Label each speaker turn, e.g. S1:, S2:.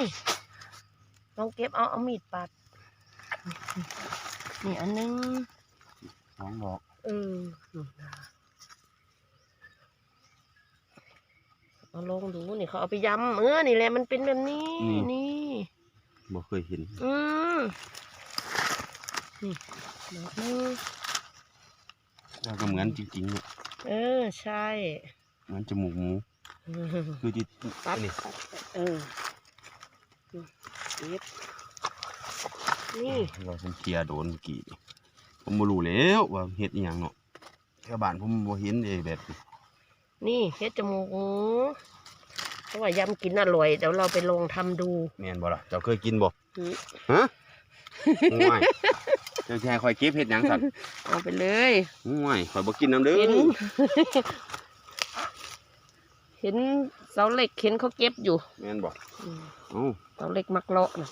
S1: นี่ลองเก็บเอาเอามีดปัด นี่อันนึง
S2: สองดอก
S1: เออนู่นนะเอาลองดูนี่เขาเอาไปยำเออนี่แหละมันเป็นแบบนี้นี่
S2: บ่เคยเห็น
S1: อืมนี่ดอกนึง
S2: แล้วก็เหมือนจริงๆเนี่ย
S1: เออ ใช่
S2: เหมือนจมูกหมู คือที่
S1: ปั๊บ
S2: นี่
S1: เออ เก็บนี่
S2: เราผมเคลียร์โดนเมื่อกี้นี่ผมบ่รู้แล้วว่าเฮ็ดอีหยังเนาะชาวบ้านผมบ่เห็นเองแบบนี้
S1: นี่เฮ็ดจมูกหมูเพราะว่ายำกินอร่อยเดี๋ยวเราไปลองทำดู
S2: แม่นบ่ล่ะเจ้าเคยกินบ่
S1: อืม
S2: ฮะง่ายเจ้าแค่คอยเก็บเฮ็ดหยังสั่น
S1: เอาไปเลย
S2: ง่ายคอยบ่กินน้ำเด้อ
S1: เห็น เห็นเสาเหล็กเห็นเขาเก็บอยู่
S2: แม่นบ่
S1: อืม
S2: เอ้า
S1: เสาเหล็กมักเลาะนะ